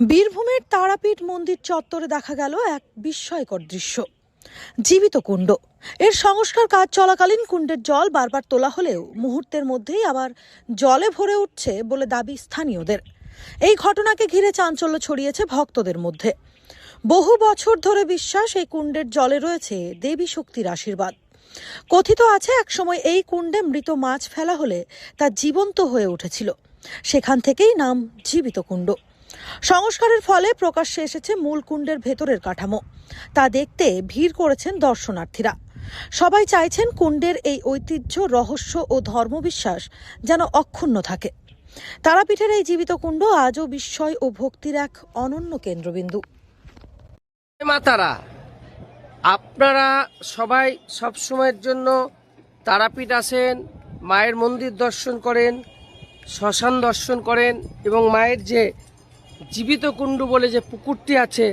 বীরভূমের তারাপীঠ মন্দির চত্বরে দেখা গেল এক বিস্ময়কর দৃশ্য। জীবিত কুণ্ড। এর সংস্কার কাজ চলাকালীন কুণ্ডের জল বারবার তোলা হলেও মুহূর্তের মধ্যেই আবার জলে ভরে উঠছে বলে দাবি স্থানীয়দের। এই ঘটনাকে ঘিরে চাঞ্চল্য ছড়িয়েছে ভক্তদের মধ্যে। বহু বছর ধরে বিশ্বাস এই কুণ্ডের জলে রয়েছে দেবী শক্তির আশীর্বাদ। কথিত আছে, একসময় এই কুণ্ডে মৃত মাছ ফেলা হলে তা জীবন্ত হয়ে উঠেছিল। সেখান থেকেই নাম জীবিত কুণ্ড। সংস্কারের ফলে প্রকাশ্যে এসেছে মূল কুণ্ডের ভেতরের কাঠামো। তা দেখতে ভিড় করেছেন দর্শনার্থীরা। সবাই চাইছেন কুণ্ডের এই ঐতিহ্য, রহস্য ও ধর্মবিশ্বাস যেন অক্ষুণ্ণ থাকে। তারাপীঠের এই জীবিত কুণ্ড আজও বিস্ময় ও ভক্তির এক অনন্য কেন্দ্রবিন্দু। মাতারা আপনারা সবাই সব সময়ের জন্য তারাপীঠ আসেন, মায়ের মন্দির দর্শন করেন, শ্মশান দর্শন করেন এবং মায়ের যে জীবিত কুণ্ডু বলে যে পুকুরটি আছে,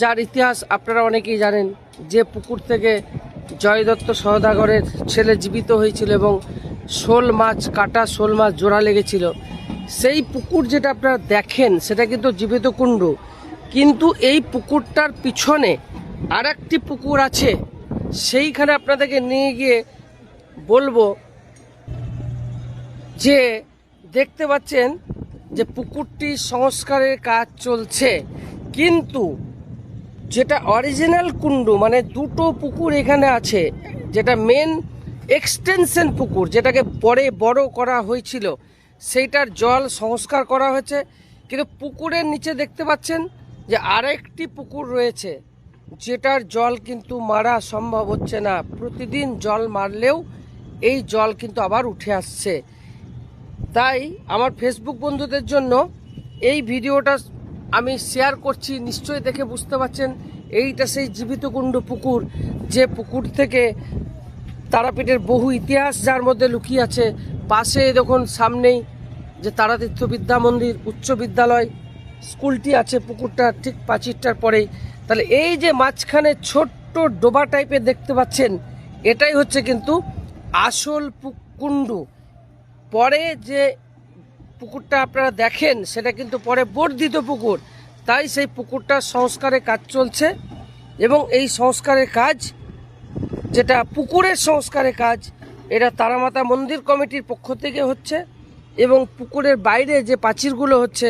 যার ইতিহাস আপনারা অনেকেই জানেন, যে পুকুর থেকে জয়দত্ত সহদাগরের ছেলে জীবিত হয়েছিল এবং শোল মাছ কাটা, শোল মাছ জোড়া লেগেছিল। সেই পুকুর যেটা আপনারা দেখেন, সেটা কিন্তু জীবিত কুণ্ডু। কিন্তু এই পুকুরটার পিছনে আর একটি পুকুর আছে, সেইখানে আপনাদেরকে নিয়ে গিয়ে বলব যে দেখতে পাচ্ছেন যে পুকুরটি সংস্কারের কাজ চলছে। কিন্তু যেটা অরিজিনাল কুণ্ডু মানে দুটো পুকুর এখানে আছে, যেটা মেন এক্সটেনশন পুকুর, যেটাকে পরে বড় করা হয়েছিল, সেইটার জল সংস্কার করা হয়েছে। কিন্তু পুকুরের নিচে দেখতে পাচ্ছেন যে আরেকটি পুকুর রয়েছে, যেটার জল কিন্তু মারা সম্ভব হচ্ছে না। প্রতিদিন জল মারলেও এই জল কিন্তু আবার উঠে আসছে। তাই আমার ফেসবুক বন্ধুদের জন্য এই ভিডিওটা আমি শেয়ার করছি। নিশ্চয়ই দেখে বুঝতে পারছেন, এইটা সেই জীবিত কুণ্ড পুকুর, যে পুকুর থেকে তারাপীঠের বহু ইতিহাস যার মধ্যে লুকিয়ে আছে। পাশে দেখুন, সামনেই যে তারাতীর্থ বিদ্যা মন্দির, উচ্চ বিদ্যালয়, স্কুলটি আছে পুকুরটা ঠিক পাঁচিরটার পরেই। তাহলে এই যে মাঝখানে ছোট্ট ডোবা টাইপের দেখতে পাচ্ছেন, এটাই হচ্ছে কিন্তু আসল পু- কুণ্ডু। পরে যে পুকুরটা আপনারা দেখেন, সেটা কিন্তু পরে বর্ধিত পুকুর। তাই সেই পুকুরটার সংস্কারের কাজ চলছে এবং এই সংস্কারের কাজ, যেটা পুকুরের সংস্কারের কাজ, এটা তারামাতা মন্দির কমিটির পক্ষ থেকে হচ্ছে এবং পুকুরের বাইরে যে প্রাচীরগুলো হচ্ছে,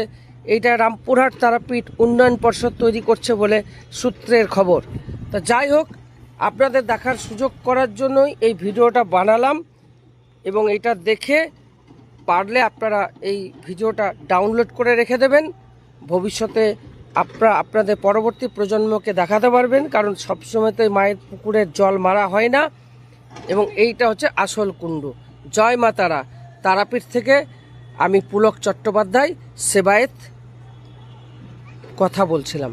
এইটা রামপুরহাট তারাপীঠ উন্নয়ন পর্ষদ তৈরি করছে বলে সূত্রের খবর। তা যাই হোক, আপনাদের দেখার সুযোগ করার জন্যই এই ভিডিওটা বানালাম এবং এটা দেখে পারলে আপনারা এই ভিডিওটা ডাউনলোড করে রেখে দেবেন। ভবিষ্যতে আপনারা আপনাদের পরবর্তী প্রজন্মকে দেখাতে পারবেন, কারণ সবসময় তো মায়ের পুকুরের জল মারা হয় না। এবং এইটা হচ্ছে আসল কুণ্ডু। জয় মা তারা। তারাপীঠ থেকে আমি পুলক চট্টোপাধ্যায়, সেবায়েত, কথা বলছিলাম।